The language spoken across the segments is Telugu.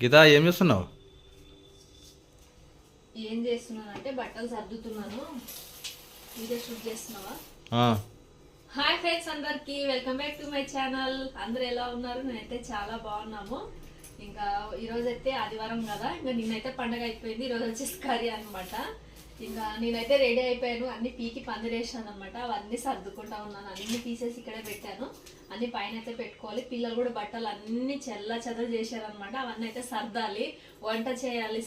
గీత ఏం చేస్తున్నావు? ఏం చేస్తున్నాను అంటే బట్టలు సర్దుతున్నాను. వీడియో షూట్ చేస్తున్నావా? హాయ్ ఫ్రెండ్స్ అందరికి welcome back to my channel అందరు ఎలా ఉన్నారు? నేనైతే చాలా బాగున్నాము. ఇంకా ఈరోజు అయితే ఆదివారం కదా ఇంకా నిన్నైతే పండగ అయిపోయింది ఈరోజు వచ్చేసి కర్రీ అనమాట ఇంకా నేనైతే రెడీ అయిపోయాను. అన్ని పీకి పందిరేసాను అనమాట అవన్నీ సర్దుకుంటా ఉన్నాను. అన్ని పీసెస్ ఇక్కడే పెట్టాను. అన్ని పైన అయితే పెట్టుకోవాలి. పిల్లలు కూడా బట్టలు అన్ని చెల్ల చెదలు చేశారనమాట అవన్నీ అయితే సర్దాలి. వంట చేయాలి.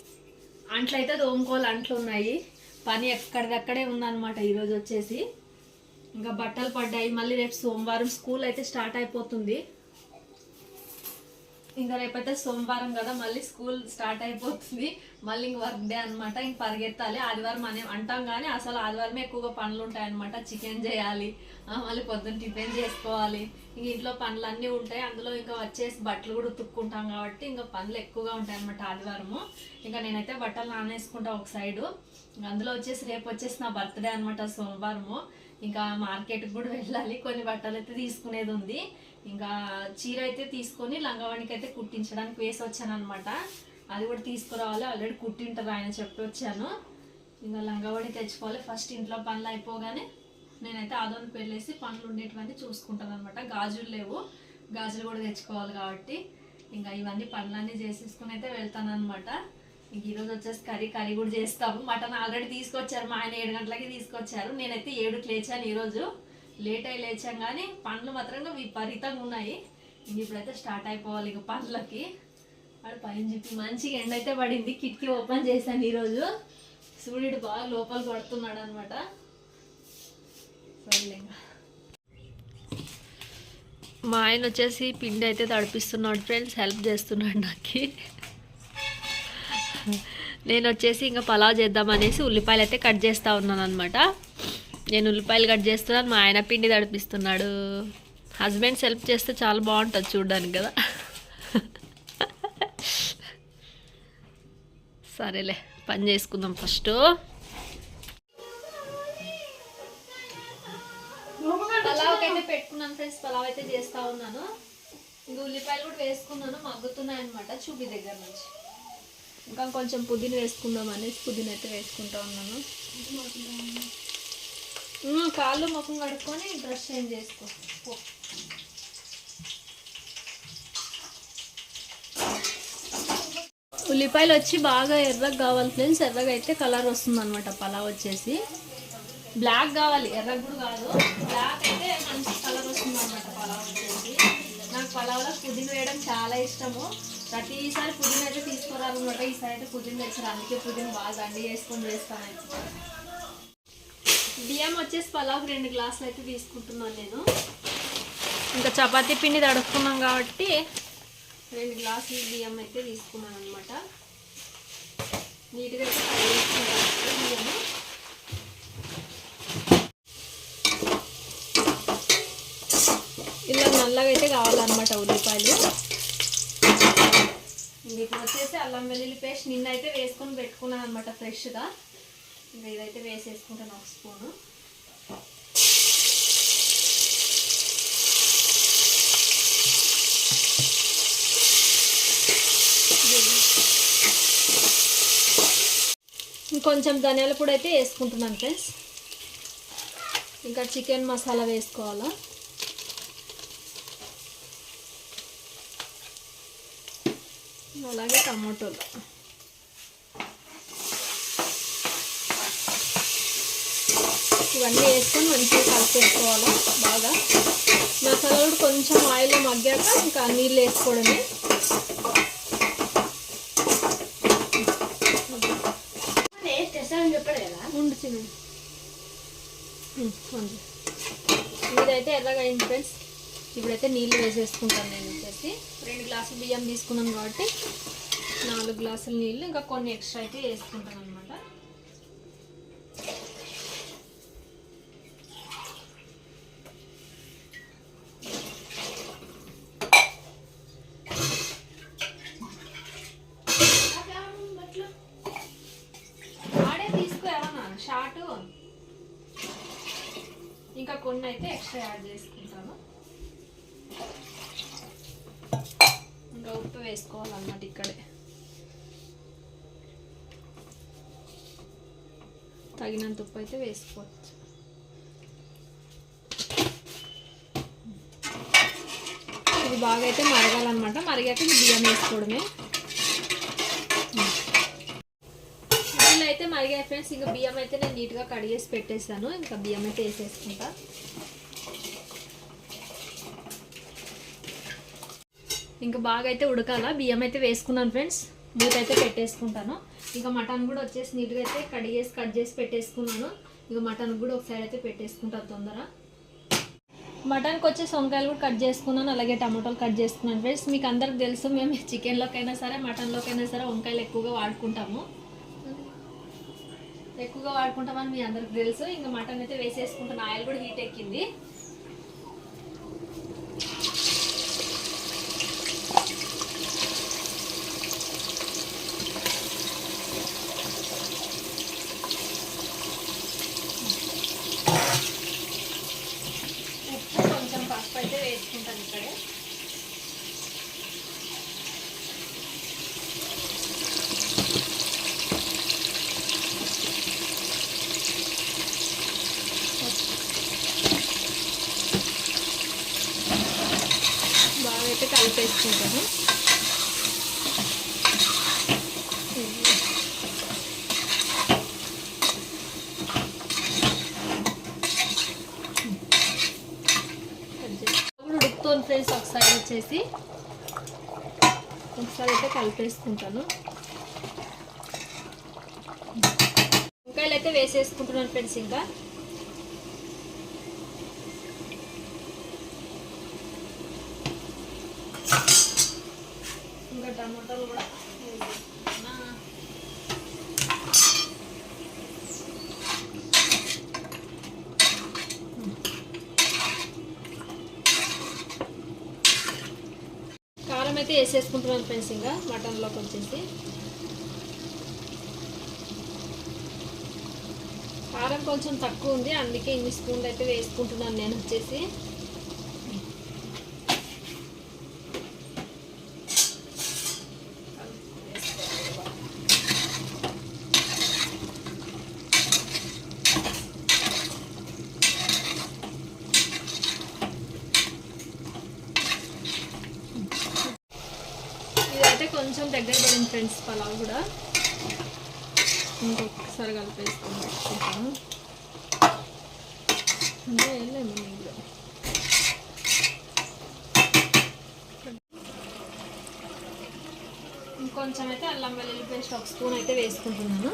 అంట్లు అయితే తోముకోవాలి. అంట్లు ఉన్నాయి. పని ఎక్కడిదక్కడే ఉందన్నమాట. ఈరోజు వచ్చేసి ఇంకా బట్టలు పడ్డాయి. మళ్ళీ రేపు సోమవారం స్కూల్ అయితే స్టార్ట్ అయిపోతుంది. ఇంకా రేపైతే సోమవారం కదా. మళ్ళీ స్కూల్ స్టార్ట్ అయిపోతుంది. మళ్ళీ ఇంక వర్క్ డే అనమాట ఇంక పరిగెత్తాలి. ఆదివారం అనే అంటాం కానీ అసలు ఆదివారమే ఎక్కువగా పనులు ఉంటాయన్నమాట. చికెన్ చేయాలి మళ్ళీ పొద్దున్న టిఫిన్ చేసుకోవాలి. ఇంక ఇంట్లో పనులన్నీ ఉంటాయి. అందులో ఇంకా వచ్చేసి బట్టలు కూడా ఉతుక్కుంటాం కాబట్టి ఇంకా పనులు ఎక్కువగా ఉంటాయి అనమాట ఆదివారము. ఇంకా నేనైతే బట్టలు నానేసుకుంటా ఒక సైడు. అందులో వచ్చేసి రేపు వచ్చేసి నా బర్త్డే అనమాట సోమవారము. ఇంకా మార్కెట్కి కూడా వెళ్ళాలి. కొన్ని బట్టలు అయితే తీసుకునేది ఉంది. ఇంకా చీర అయితే తీసుకొని లంగవాణికి అయితే కుట్టించడానికి వేసి వచ్చాను అనమాట అది కూడా తీసుకురావాలి. ఆల్రెడీ కుట్టింటారు ఆయన చెప్పి వచ్చాను. ఇంకా లంగావాడి తెచ్చుకోవాలి. ఫస్ట్ ఇంట్లో పనులు అయిపోగానే నేనైతే ఆదోని పెళ్ళేసి పనులు ఉండేటువంటి చూసుకుంటాను అనమాట గాజులు లేవు. గాజులు కూడా తెచ్చుకోవాలి కాబట్టి ఇంకా ఇవన్నీ పనులన్నీ చేసేసుకుని అయితే వెళ్తాను అనమాట ఇంక ఈరోజు వచ్చేసి కర్రీ కర్రీ కూడా చేస్తాము. మటన్ ఆల్రెడీ తీసుకొచ్చారు. మా ఆయన ఏడు గంటలకి తీసుకొచ్చారు. నేనైతే ఏడుకి లేచాను ఈరోజు లేట్ అయి లేచాం కానీ పండ్లు మాత్రం విపరీతంగా ఉన్నాయి. ఇంక ఇప్పుడైతే స్టార్ట్ అయిపోవాలి ఇక పండ్లకి వాడు పైన చెప్పి మంచిగా ఎండ అయితే పడింది. కిటికీ ఓపెన్ చేశాను ఈరోజు. సూర్యుడు బాగా లోపల పడుతున్నాడు అనమాట మా ఆయన వచ్చేసి పిండి అయితే తడిపిస్తున్నాడు ఫ్రెండ్స్ హెల్ప్ చేస్తున్నాడు నాకు. నేను వచ్చేసి ఇంకా పలావ్ చేద్దాం అనేసి ఉల్లిపాయలు అయితే కట్ చేస్తూ ఉన్నాను అనమాట నేను ఉల్లిపాయలు కట్ చేస్తున్నాను మా ఆయన పిండి తడిపిస్తున్నాడు. హస్బెండ్స్ హెల్ప్ చేస్తే చాలా బాగుంటుంది చూడడానికి కదా. సరేలే పని చేసుకుందాం ఫస్ట్. పలావ్ అయితే పెట్టుకున్నాను ఫ్రెండ్స్ పలావ్ అయితే చేస్తా ఉన్నాను. ఇంకా ఉల్లిపాయలు కూడా వేసుకున్నాను మగ్గుతున్నాయి అనమాట చూపి దగ్గర నుంచి. ఇంకా కొంచెం పుదీనా వేసుకుందాం అనేసి పుదీనా అయితే వేసుకుంటా ఉన్నాను. కాళ్ళు ముఖం కడుక్కొని బ్రష్ చేంజ్ చేసుకో. ఉల్లిపాయలు వచ్చి బాగా ఎర్రగా కావాలి ఫ్రెండ్స్. ఎర్రగా అయితే కలర్ వస్తుంది అనమాట పలావ్ వచ్చేసి. బ్లాక్ కావాలి. ఎర్ర కూడా కాదు. బ్లాక్ అయితే మంచి కలర్ వస్తుంది అనమాట పలావ్ వచ్చేసి. నాకు పలావ్లో పుదీనా వేయడం చాలా ఇష్టము. ప్రతిసారి పుదీనా అయితే తీసుకురాలన్నమాట ఈసారి అయితే పుదీనా తెచ్చారు. అందుకే పుదీనా బాగా దండి చేసుకొని చేస్తాను. బియ్యం వచ్చేసి పలావ్ రెండు గ్లాసులు అయితే తీసుకుంటున్నాను నేను. ఇంకా చపాతీ పిండి తడుపుకున్నాం కాబట్టి రెండు గ్లాసులు బియ్యం అయితే తీసుకున్నాను అనమాట నీట్గా బియ్యము. ఇలా నల్లగా అయితే కావాలన్నమాట ఉల్లిపాయలు. మీకు ఇప్పుడు వచ్చేసి అల్లం వెల్లుల్లి పేస్ట్ నిన్న అయితే వేసుకొని పెట్టుకున్నాను అనమాట ఫ్రెష్గా. ఇంకా ఇదైతే వేసేసుకుంటాను ఒక స్పూను. కొంచెం ధనియాల పొడి అయితే వేసుకుంటున్నాను ఫ్రెండ్స్. ఇంకా చికెన్ మసాలా వేసుకోవాలా? అలాగే టమాటోలు. ఇవన్నీ వేసుకొని మంచిగా కలిపేసుకోవాలి బాగా? మసాలా కూడా కొంచెం ఆయిల్లో మగ్గాక ఇంకా నీళ్ళు వేసుకోవడమే. చిన్న ఇదైతే ఎర్రగా అయింది ఫ్రెండ్స్ ఇప్పుడైతే నీళ్ళు వేసేసుకుంటాను నేను వచ్చేసి. రెండు గ్లాసులు బియ్యం తీసుకున్నాను కాబట్టి నాలుగు గ్లాసులు నీళ్ళు ఇంకా కొన్ని ఎక్స్ట్రా అయితే వేసుకుంటాను ఉప్పు యాడ్ చేసుకుంటాను ఇంకా ఉప్పు వేసుకోవాలన్నమాట ఇక్కడే. తగినంత ఉప్పు అయితే వేసుకోవచ్చు. ఇది బాగా అయితే మరగాలన్నమాట. మరిగాక ఇది బియ్యం వేసుకోవడమే. అయితే మరిగా ఫ్రెండ్స్. ఇంకా బియ్యం అయితే నేను నీట్గా కడిగేసి పెట్టేశాను. ఇంకా బియ్యం అయితే వేసేసుకుంటా. ఇంకా బాగా అయితే ఉడకాల బియ్యం అయితే వేసుకున్నాను ఫ్రెండ్స్. మూత అయితే పెట్టేసుకుంటాను. ఇంకా మటన్ కూడా వచ్చేసి నీట్గా అయితే కడిగేసి కట్ చేసి పెట్టేసుకున్నాను. ఇంకా మటన్ కూడా ఒకసారి అయితే పెట్టేసుకుంటాను తొందర మటన్కి వచ్చేసి వంకాయలు కూడా కట్ చేసుకున్నాను. అలాగే టమాటోలు కట్ చేసుకున్నాను ఫ్రెండ్స్. మీకు అందరికి తెలుసు మేము చికెన్లోకైనా సరే మటన్లోకైనా సరే వంకాయలు ఎక్కువగా వాడుకుంటాము. ఎక్కువగా వాడుకుంటామని మీ అందరికి తెలుసు. ఇంకా మటన్ అయితే వేసేసుకుంటాను. ఆయిల్ కూడా హీట్ ఎక్కింది ఉప్పు కొంచెం పసుపు అయితే వేసుకుంటాను ఇక్కడే బాగా అయితే కలిపేసుకుంటాను. ఇప్పుడు ఫ్రెండ్స్ ఒకసారి వచ్చేసి. ఒకసారి అయితే కలిపేసుకుంటాను. వంకాయలు అయితే వేసేసుకుంటున్నాను ఫ్రెండ్స్ ఇంకా. టమాటాలు కూడా కారం అయితే వేసేసుకుంటున్నాను ఫ్రెండ్స్ ఇంకా మటన్లోకి వచ్చేసి. కారం కొంచెం తక్కువ ఉంది అందుకే ఇన్ని స్పూన్లు అయితే వేసుకుంటున్నాను నేను వచ్చేసి ఇదైతే కొంచెం దగ్గర పడింది ఫ్రెండ్స్ పలావ్ కూడా ఇంకొకసారి కలిపేసుకొని పెట్టుకుంటాను. అంటే వెళ్ళలేము నీళ్ళు ఇంకొంచెం అయితే అల్లం వెల్లుల్లి పేస్ట్ ఒక స్పూన్ అయితే వేసుకుంటున్నాను.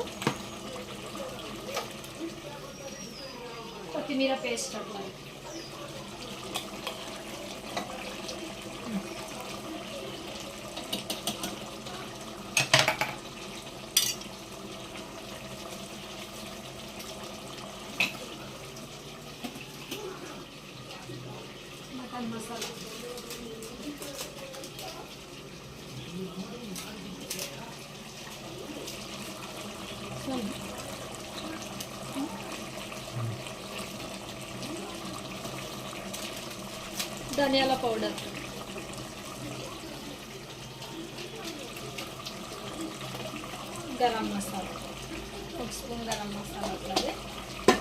కొత్తిమీర పేస్ట్ అట్లా మటన్ మసాలా ధనియాల పౌడర్. గరం మసాలా. ఒక స్పూన్ గరం మసాలా అట్లాగే.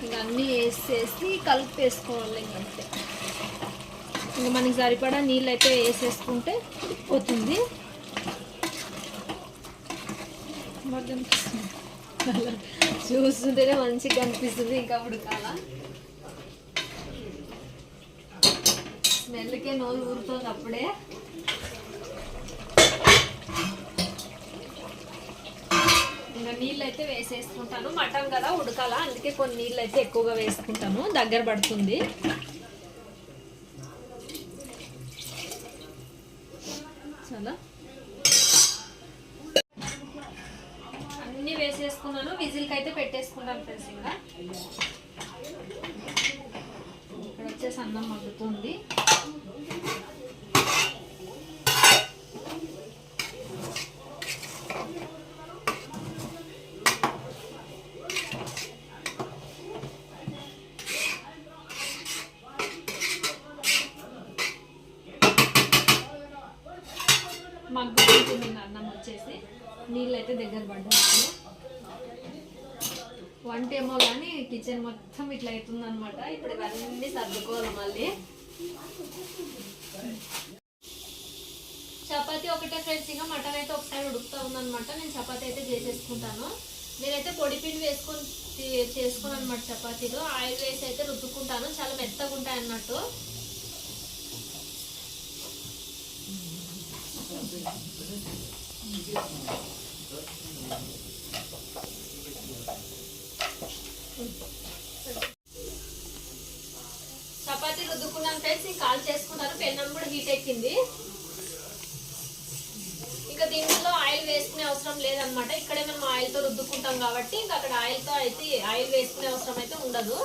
ఇంకా అన్నీ వేసేసి కలిపేసుకోవాలి ఇంకంతే ఇంకా మనకి సరిపడా నీళ్ళు అయితే వేసేసుకుంటే పోతుంది. చూస్తుంటేనే మంచిగా కనిపిస్తుంది ఇంకా ఉడకాల. స్మెల్కే నోరు ఊరుతుంది అప్పుడే. ఇంకా నీళ్ళు అయితే వేసేసుకుంటాను. మటన్ కదా ఉడకాల? అందుకే కొన్ని నీళ్ళు అయితే ఎక్కువగా వేసుకుంటాను. దగ్గర పడుతుంది. చాలా. అన్ని వేసేసుకున్నాను. విజిల్కి అయితే పెట్టేసుకున్నాను ఫ్రెండ్స్ ఇంకా. ఇక్కడ వచ్చేసి అన్నం మగ్గుతుంది మగ్గుతుంది అన్నం వచ్చేసి నీళ్ళైతే దగ్గర పడ్డాయి. వంట ఏమో కానీ కిచెన్ మొత్తం ఇట్లా అవుతుంది అనమాట ఇప్పుడు ఇవన్నీ సర్దుకోవాలి మళ్ళీ. చపాతీ ఒకటే ఫ్రెండ్స్ ఇంకా మటన్ అయితే ఒకసారి ఉడుకుతా ఉందనమాట నేను చపాతీ అయితే చేసేసుకుంటాను. నేనైతే పొడి పిండి వేసుకొని చేసుకున్నాను అనమాట చపాతీలు. ఆయిల్ వేసి అయితే రుద్దుకుంటాను. చాలా మెత్తగా ఉంటాయి అన్నట్టు. చపాతీ రుద్దుకున్నాను కాల్ చేసుకుంటాను పెన్నం కూడా హీట్ ఎక్కింది. ఇంకా దీంట్లో ఆయిల్ వేసుకునే అవసరం లేదనమాట ఇక్కడే మనం ఆయిల్తో రుద్దుకుంటాం కాబట్టి ఇంకా అక్కడ ఆయిల్తో అయితే ఆయిల్ వేసుకునే అవసరం అయితే ఉండదు.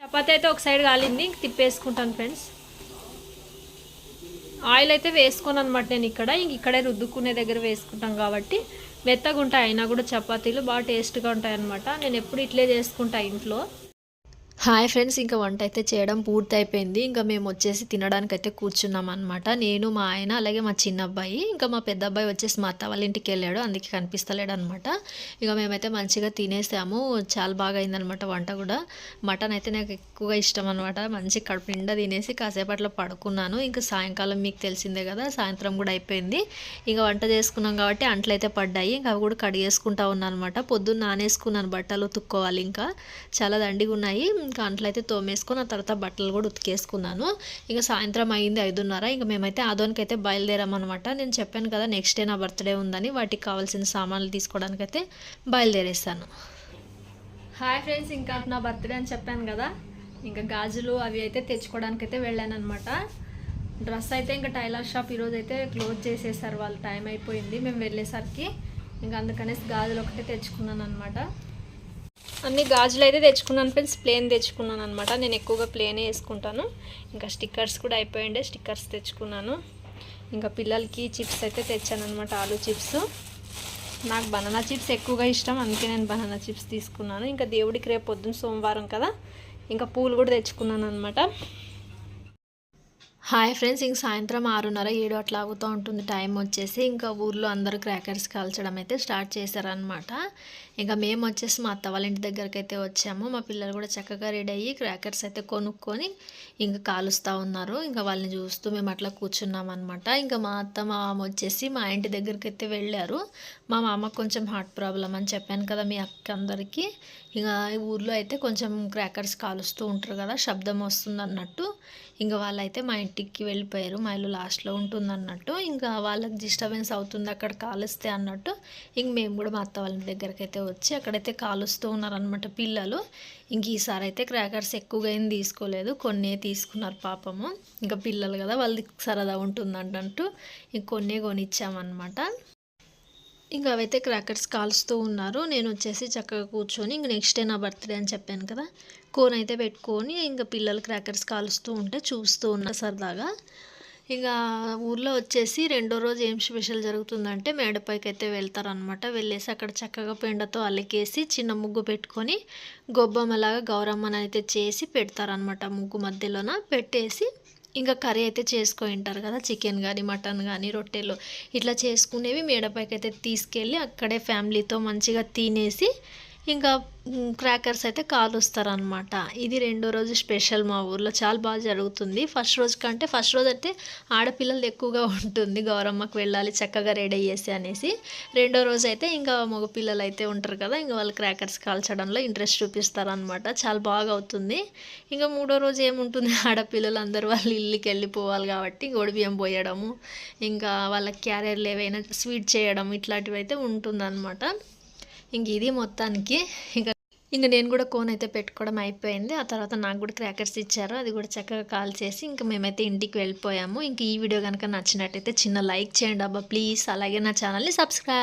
చపాతి అయితే ఒక సైడ్ కాలింది. తిప్పేసుకుంటాను ఫ్రెండ్స్. ఆయిల్ అయితే వేసుకోను అనమాట నేను ఇక్కడ. ఇంక ఇక్కడే రుద్దుకునే దగ్గర వేసుకుంటాం కాబట్టి మెత్తగా ఉంటాయి అయినా కూడా చపాతీలు బాగా టేస్ట్గా ఉంటాయి అనమాట నేను ఎప్పుడు ఇట్లే చేసుకుంటా ఇంట్లో. హాయ్ ఫ్రెండ్స్ ఇంకా వంట అయితే చేయడం పూర్తి అయిపోయింది ఇంకా మేము వచ్చేసి తినడానికి అయితే కూర్చున్నాం అనమాట నేను మా ఆయన అలాగే మా చిన్న అబ్బాయి ఇంకా మా పెద్ద అబ్బాయి వచ్చేసి మా అత్త వాళ్ళ ఇంటికి వెళ్ళాడు. అందుకే కనిపిస్తలేడు అనమాట ఇంకా మేమైతే మంచిగా తినేసాము. చాలా బాగా అయిందనమాట వంట కూడా. మటన్ అయితే నాకు ఎక్కువగా ఇష్టం అనమాట మంచి కడుపు నిండా తినేసి కాసేపట్లో పడుకున్నాను. ఇంకా సాయంకాలం మీకు తెలిసిందే కదా సాయంత్రం కూడా అయిపోయింది. ఇంకా వంట చేసుకున్నాం కాబట్టి అంట్లు అయితే పడ్డాయి. ఇంకా అవి కూడా కడిగేసుకుంటా ఉన్నాను అనమాట పొద్దున్న నానేసుకున్నాను బట్టలు ఉతుక్కోవాలి ఇంకా. చాలా దండిగా ఉన్నాయి. ఇంకా అయితే తోమేసుకొని ఆ తర్వాత బట్టలు కూడా ఉతికేసుకున్నాను. ఇంకా సాయంత్రం అయింది ఐదున్నర. ఇంకా మేమైతే ఆదోనికి అయితే బయలుదేరామన్నమాట. నేను చెప్పాను కదా నెక్స్ట్ డే నా బర్త్డే ఉందని వాటికి కావాల్సిన సామాన్లు తీసుకోవడానికి అయితే బయలుదేరేస్తాను. హాయ్ ఫ్రెండ్స్ ఇంకా నా బర్త్డే అని చెప్పాను కదా. ఇంకా గాజులు అవి అయితే తెచ్చుకోవడానికి అయితే వెళ్ళాను అనమాట డ్రెస్ అయితే ఇంకా టైలర్ షాప్ ఈరోజు అయితే క్లోజ్ చేసేసారు. వాళ్ళు టైం అయిపోయింది. మేము వెళ్ళేసరికి ఇంకా అందుకనేసి గాజులు ఒకటే తెచ్చుకున్నాను అనమాట అన్ని గాజులు అయితే తెచ్చుకున్నాను ఫ్రెండ్స్. ప్లేన్ తెచ్చుకున్నాను అనమాట నేను ఎక్కువగా ప్లేనే వేసుకుంటాను. ఇంకా స్టిక్కర్స్ కూడా అయిపోయిండే స్టిక్కర్స్ తెచ్చుకున్నాను. ఇంకా పిల్లలకి చిప్స్ అయితే తెచ్చాను అనమాట ఆలూ చిప్స్ నాకు బనానా చిప్స్ ఎక్కువగా ఇష్టం అందుకే నేను బనానా చిప్స్ తీసుకున్నాను. ఇంకా దేవుడికి రేపు పొద్దున్న సోమవారం కదా ఇంకా పూలు కూడా తెచ్చుకున్నాను అనమాట హాయ్ ఫ్రెండ్స్ ఇంక సాయంత్రం ఆరున్నర ఏడు అట్లా అవుతూ ఉంటుంది. టైం వచ్చేసి ఇంకా ఊర్లో అందరూ క్రాకర్స్ కాల్చడం అయితే స్టార్ట్ చేశారనమాట ఇంకా మేము వచ్చేసి మా అత్త వాళ్ళ ఇంటి దగ్గరికి అయితే వచ్చాము. మా పిల్లలు కూడా చక్కగా రెడీ అయ్యి క్రాకర్స్ అయితే కొనుక్కొని ఇంకా కాలుస్తూ ఉన్నారు. ఇంకా వాళ్ళని చూస్తూ మేము అట్లా కూర్చున్నాం అనమాట ఇంకా మా అత్త మా మామ వచ్చేసి మా ఇంటి దగ్గరికి అయితే వెళ్ళారు. మా మామకు కొంచెం హార్ట్ ప్రాబ్లం అని చెప్పాను కదా మీ అక్క అందరికీ ఇంకా ఊర్లో అయితే కొంచెం క్రాకర్స్ కాలుస్తూ ఉంటారు కదా శబ్దం వస్తుంది అన్నట్టు ఇంకా వాళ్ళైతే మా ఇంటికి వెళ్ళిపోయారు. మా ఇల్లు లాస్ట్లో ఉంటుంది అన్నట్టు ఇంకా వాళ్ళకి డిస్టర్బెన్స్ అవుతుంది అక్కడ కాలుస్తే అన్నట్టు. ఇంక మేము కూడా మా అత్త వాళ్ళ దగ్గరికి అయితే వచ్చి అక్కడైతే కాలుస్తూ ఉన్నారనమాట పిల్లలు. ఇంక ఈసారి అయితే క్రాకర్స్ ఎక్కువగా ఏం తీసుకోలేదు. కొన్నే తీసుకున్నారు పాపము. ఇంకా పిల్లలు కదా వాళ్ళకి సరదా ఉంటుంది అన్నట్టు ఇంక కొన్ని కొనిచ్చామన్నమాట. ఇంకా అవైతే క్రాకర్స్ కాలుస్తూ ఉన్నారు. నేను వచ్చేసి చక్కగా కూర్చొని ఇంక నెక్స్ట్ డే నా బర్త్డే అని చెప్పాను కదా. కోన్ అయితే పెట్టుకొని ఇంకా పిల్లలు క్రాకర్స్ కాలుస్తూ ఉంటే చూస్తూ ఉన్నా సరదాగా. ఇంకా ఊర్లో వచ్చేసి రెండో రోజు ఏం స్పెషల్ జరుగుతుందంటే మేడపైకి అయితే వెళ్తారనమాట వెళ్ళేసి అక్కడ చక్కగా పెండతో అలకేసి చిన్న ముగ్గు పెట్టుకొని గొబ్బమ్మలాగా గౌరమ్మని అయితే చేసి పెడతారనమాట ముగ్గు మధ్యలోన. పెట్టేసి ఇంకా కర్రీ అయితే చేసుకొని ఉంటారు కదా చికెన్ కానీ మటన్ కానీ రొట్టెలు ఇట్లా చేసుకునేవి మేడపైకి అయితే తీసుకెళ్ళి అక్కడే ఫ్యామిలీతో మంచిగా తినేసి ఇంకా క్రాకర్స్ అయితే కాలుస్తారు అనమాట ఇది రెండో రోజు స్పెషల్ మా ఊర్లో. చాలా బాగా జరుగుతుంది. ఫస్ట్ రోజు కంటే ఫస్ట్ రోజు అయితే ఆడపిల్లలు ఎక్కువగా ఉంటుంది. గౌరమ్మకు వెళ్ళాలి చక్కగా రెడీ అయ్యేసి అనేసి. రెండో రోజు అయితే ఇంకా మగపిల్లలు అయితే ఉంటారు కదా ఇంకా వాళ్ళు క్రాకర్స్ కాల్చడంలో ఇంట్రెస్ట్ చూపిస్తారు అనమాట చాలా బాగా అవుతుంది. ఇంకా మూడో రోజు ఏముంటుంది? ఆడపిల్లలు అందరూ వాళ్ళ ఇల్లుకి వెళ్ళిపోవాలి కాబట్టి గొడిబియ్యం పోయడము. ఇంకా వాళ్ళ క్యారియర్లు ఏవైనా స్వీట్ చేయడం ఇట్లాంటివి అయితే ఉంటుందన్నమాట. ఇంక ఇది మొత్తానికి ఇంకా ఇంకా నేను కూడా కోన్ అయితే పెట్టుకోవడం అయిపోయింది. ఆ తర్వాత నాకు కూడా క్రాకర్స్ ఇచ్చారు. అది కూడా చక్కగా కాల్ చేసి ఇంకా మేమైతే ఇంటికి వెళ్ళిపోయాము. ఇంక ఈ వీడియో కనుక నచ్చినట్టయితే చిన్న లైక్ చేయండి అబ్బా ప్లీజ్ అలాగే నా ఛానల్ని సబ్స్క్రైబ్